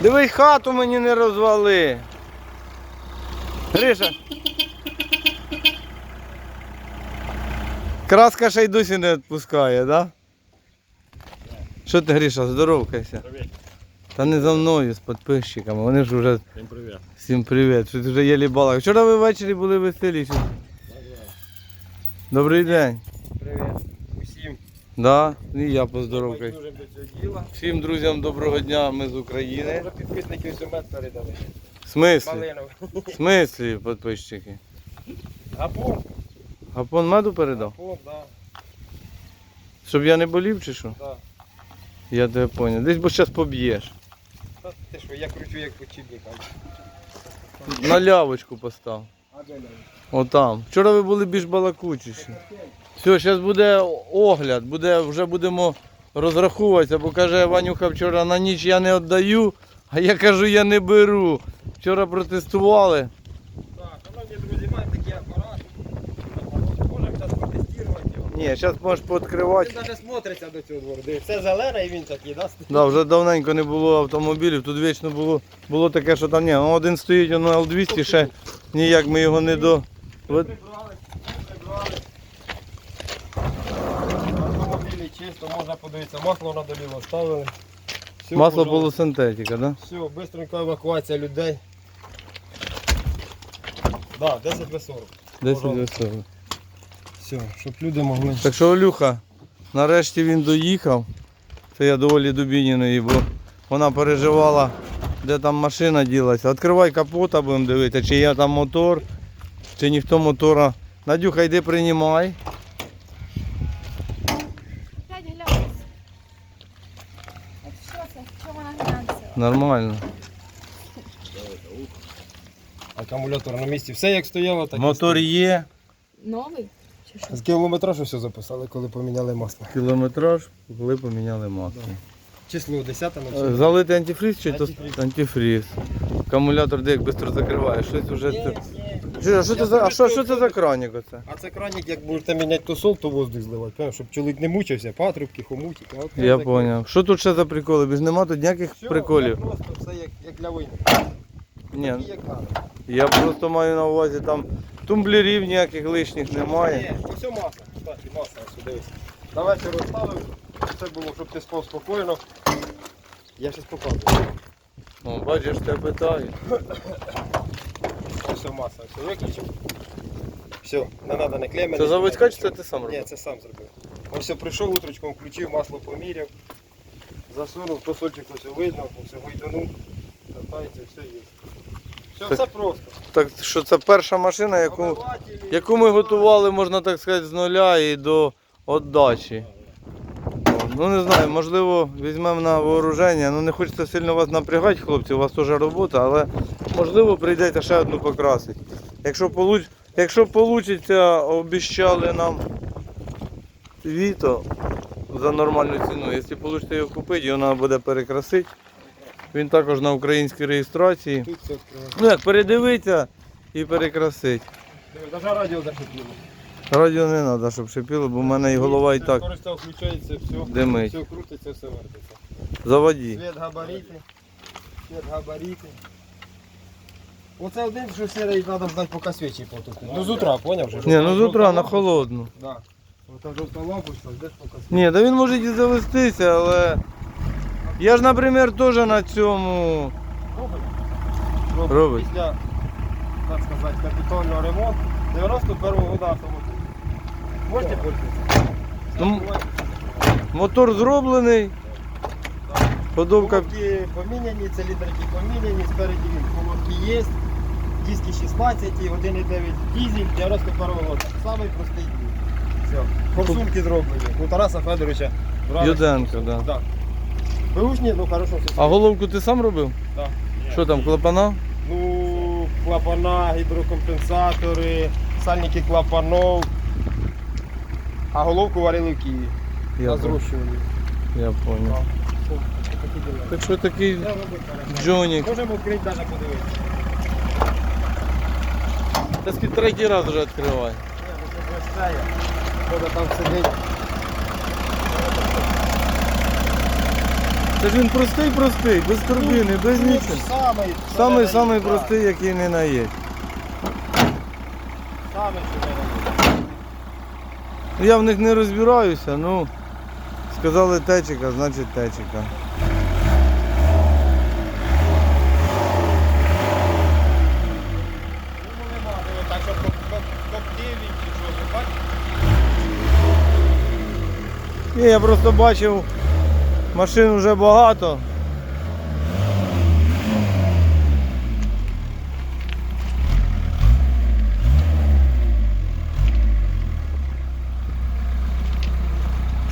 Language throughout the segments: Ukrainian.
Дивись, хату мені не розвали. Гриша. Краска ще й досі не відпускає, да? Що ти, Гриша, здоровкайся? Привіт. Та не за мною, з підписчиками. Вони ж вже Всім привіт. всім привіт. Що ти вже єлі балак. Вчора ви ввечері були веселіші. Добрий день. Да, і я поздоровкаюсь. Дуже до цього діла. Всім друзям доброго дня, ми з України. Вже підписників передали. В смислі? Малинов. В смислі, підписчики? Гапон. Гапон меду передав? Гапон, да. Щоб я не болів чи що? да. Я тебе поняв. Десь бо зараз поб'єш. Та ти що, я кручу як почібникам. На лявочку постав. А де? Отам. Вчора ви були більш балакучіші. Все, зараз буде огляд, буде, вже будемо розраховуватися, бо каже Ванюха вчора на ніч я не віддаю, а я кажу, я не беру. Вчора протестували. Так, шановні друзі, маємо такий апарат. Можемо зараз протестувати його. Ні, зараз можеш Він пооткривати. навіть смотриться до цього двору. Диви, Все зелене і він такий, да? Да, вже давненько не було автомобілів, тут вічно було, було таке, що там ні, ну, один стоїть на Л200, ще ніяк ми його не до. От, Чисто, можна подивитися. Масло на доліво ставили. Все, масло пожалуйста. полусинтетика, да? Все, быстренько евакуація людей. Да, 10 в 40. 10 Пожалуйста. весело. Все, щоб люди могли. Так що Олюха, нарешті він доїхав. Це я до Олі Дубініної, бо вона переживала, де там машина ділася. Відкривай капота, будемо дивитися, чи є там мотор, чи ніхто мотора. Надюха, йди приймай. П'ять глянець. От що це? Чому вона глянцева? Нормально. Акумулятор на місці. Все як стояло, так і Мотор є, Новий? Чи що? З кілометражу все записали, коли поміняли масло. кілометраж, коли поміняли масло. Число 10 на Е. Залити антифриз чи то Антифриз. антифриз. Акумулятор де як швидко закриває. Щось. Ні, це-. Чи, а що це за, а що, що це за кранік оце? А це кранік, як будете міняти тусол, то воздух зливати, понимаєш, щоб чоловік не мучився, патрубки, хомутики. а от Я це зрозумів. Що тут ще за приколи? Бо ж нема тут ніяких Все, приколів. це Просто все як, як для війни. Ні, Такі, як надо. я просто маю на увазі там тумблерів ніяких лишніх немає. Ні, ось масло, кстати, масло, ось дивись. Вечір розставив, це було, щоб ти спав спокійно. Я щось показую. О, бачиш, тебе питаю. Ось масло, все виключив. Все, не треба не клейми. Це заводська чи це ти сам нічого. Ні, це сам зробив. Ось все прийшов утречком, включив, масло поміряв, засунув, тосольчик ось видно, ось гойданув, катається, все є. Все, Так. все просто. Так що це перша машина, яку, яку ми готували, можна так сказати, з нуля і до віддачі. Ну не знаю, можливо, візьмемо на вооруження. Ну не хочеться сильно вас напрягати, хлопці, у вас теж робота, але можливо прийдете ще одну покрасити. Якщо получ... Якщо вийде, обіщали нам Віто за нормальну ціну. Якщо вийде його купити, його треба буде перекрасити. Він також на українській реєстрації. Ну як передивитися і перекрасити. Дивись, Навіть радіо зашипіло. Радіо не треба, щоб шипіло, бо в мене і голова і так Скористав включається, все. димить. Все крутиться, все вертиться. Заводі. Світ габарити. Світ габарити. Оце один, що сірий треба ждати, поки свічі потухнуть. Ну з утра, поняв вже? Ні, ну з утра на холодну. Да. Ота жовта лампочка, ждеш поки свічі. Ні, та він може і завестися, але. Я ж, наприклад, теж на цьому. Робить. Робить. Після, так сказати, капітального ремонту 91-го года автомобіль. Можете пользуватися? Ну, Мотор зроблений. Ходовка. Колодки поміняні, циліндрики поміняні, спереді колодки є. Диски 16, і 1,9 дизель 91 року. Самий простий дизель. Все. Форсунки зроблені. У Тараса Федоровича. Юденко, так. Да. Да. Беушні, ну хорошо, все. А головку ти сам робив? Да. Що там, клапана? Ну, клапана, гідрокомпенсатори, сальники клапанов. А головку варили в Києві. Я, на зрощуванні. я понял. Все, такі діла. Так що такий хорошо. Джонік. Можемо відкрити навіть подивитися. Та скільки третій раз вже відкривай. Хто там сидить. Це ж він простий, простий, без турбіни, без нічого. Самий, Самий самий простий, який не на є. Самий, що не Ну, Я в них не розбираюся, ну сказали течика, значить течика. Ну, нема, ну, так, що топ- топ- топ-9 чи що, ви бачите? Ні, я просто бачив, машин вже багато.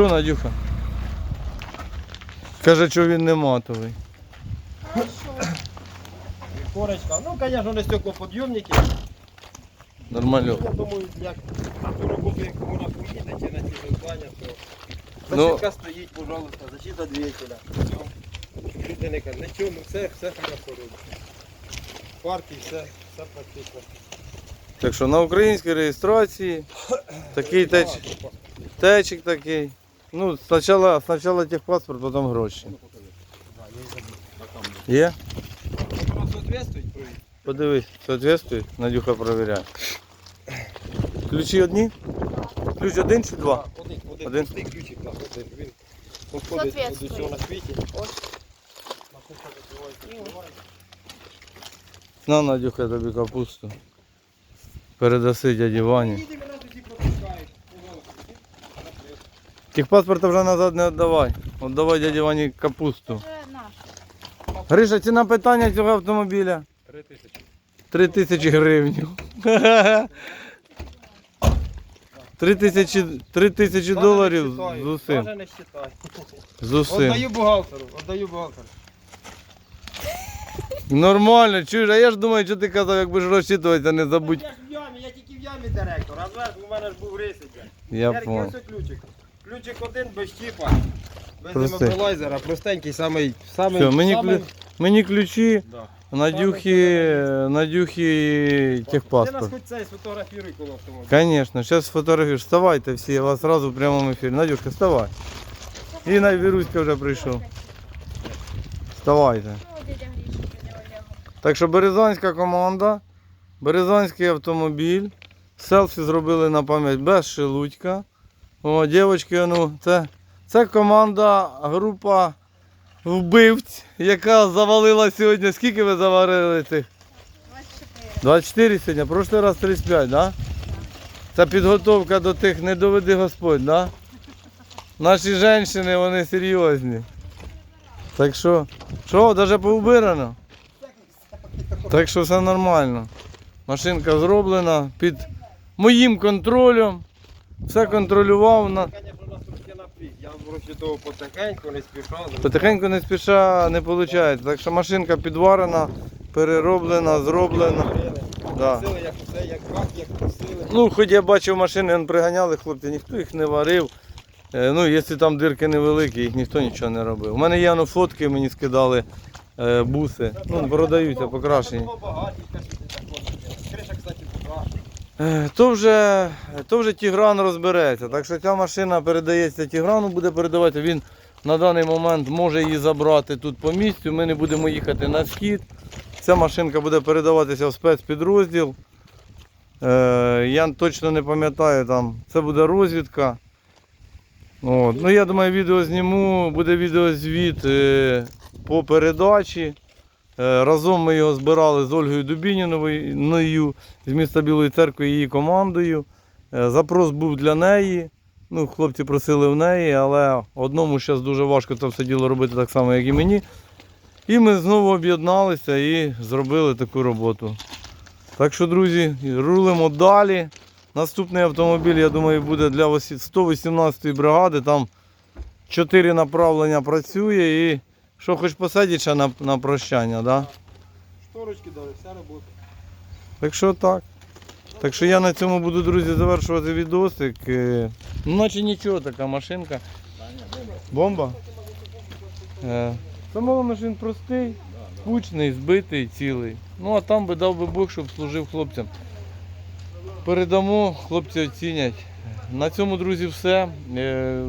Що, Надюха? Каже, що він не матовий. Корочка. Ну, звісно, не стеклоподйомники. Нормально. Я думаю, як на ту роботу, яку вона поїде, чи на ті завдання, то Ну. защитка стоїть, пожалуйста, защита двигателя. Люди не кажуть, нічого, все, все хорошо робить. Парки, все, все практично. Так що на українській реєстрації такий теч, течик такий. Ну, спочатку, спочатку техпаспорт, потім гроші. Є? Соответствует? Подивись, соответствує, Надюха перевіряє. Ключі одні? Ключ один чи два? Один, один, Один? простий ключик, так, один. Він підходить до цього на світі. Ось. Машинка закривається, відкривається. На, Надюха, тобі капусту. Передаси дяді Вані. Їдемо, нас усі пропускають. Пожалуйста. Техпаспорта вже назад не віддавай. Віддавай дяді Вані капусту. Гриша, ціна питання цього автомобіля? Три тисячі. Три тисячі гривень. Три тисячі, три тисячі доларів з усім. Даже не считай. З усім. Отдаю бухгалтеру, отдаю бухгалтеру. Нормально, чуєш, а я ж думаю, що ти казав, якби ж розчитуватися, не забудь. Я ж в ямі, я тільки в ямі директор, а зверху у мене ж був рисиця. Я Яркий, понял. ключик. Ключик один без чіпа. Без Простий. простенький, самий, самий, Все, мені, самий... клю... мені ключі, Да. Надюхи, Надюхи Ти нас техпаспорт. хоч цей сфотографіруй коло автомобіля. Конечно, зараз сфотографуєш. Вставайте всі, я вас сразу в прямому ефірі. Надюшка, вставай. І Найвіруська вже прийшов. Вставайте. Так що березанська команда, березанський автомобіль. Селфі зробили на пам'ять без шелудька. О, дівчатки, ну, це, це команда, група вбивць, яка завалила сьогодні. Скільки ви заварили цих? 24. 24 сьогодні, прошлий раз 35, да? Це підготовка до тих не доведи Господь, да? Наші жінки, вони серйозні. Так що, що, навіть поубирано? Так що все нормально. Машинка зроблена під моїм контролем. Все контролював. На... Я потихеньку, не спішав. Потихеньку не спіша не виходить. Так що машинка підварена, перероблена, зроблена. Да. Ну, хоч я бачив машини, он приганяли хлопці, ніхто їх не варив. Е, Ну, якщо там дирки невеликі, їх ніхто нічого не робив. У мене є ну, фотки, мені скидали е, буси. Ну, продаються, покрашені. Було багато, кажуть, такого. Криша, кстати, покрашена. Е, То вже, то вже Тігран розбереться. Так що ця машина передається Тіграну, буде передавати. Він на даний момент може її забрати тут по місцю. Ми не будемо їхати на схід. Ця машинка буде передаватися в спецпідрозділ. Е, я точно не пам'ятаю там. Це буде розвідка. От. Ну, я думаю, відео зніму, буде відеозвіт е, по передачі. Е, Разом ми його збирали з Ольгою Дубініновою з міста Білої церкви її командою. Е, Запрос був для неї. Ну, хлопці просили в неї, але одному зараз дуже важко це все діло робити так само, як і мені. І ми знову об'єдналися і зробили таку роботу. Так що, друзі, рулимо далі. Наступний автомобіль, я думаю, буде для 118-ї бригади. Там 4 направлення працює і що хоч посадити ще на, на прощання, да? Шторочки дали, вся робота. Так що так. Так що я на цьому буду, друзі, завершувати відосик. Е, Ну, наче нічого така машинка. Бомба. Е, Самого машин простий, кучний, збитий, цілий. Ну а там би дав би Бог, щоб служив хлопцям. Передамо, хлопці оцінять. На цьому, друзі, все. Е,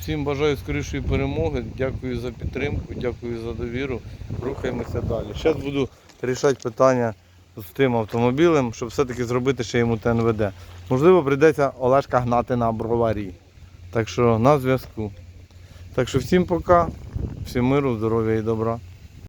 Всім бажаю скорішої перемоги. Дякую за підтримку, дякую за довіру. Рухаємося далі. Зараз буду рішати питання з тим автомобілем, щоб все-таки зробити ще йому ТНВД. Можливо, прийдеться Олешка гнати на броварі. Так що на зв'язку. Так що всім пока, всім миру, здоров'я і добра.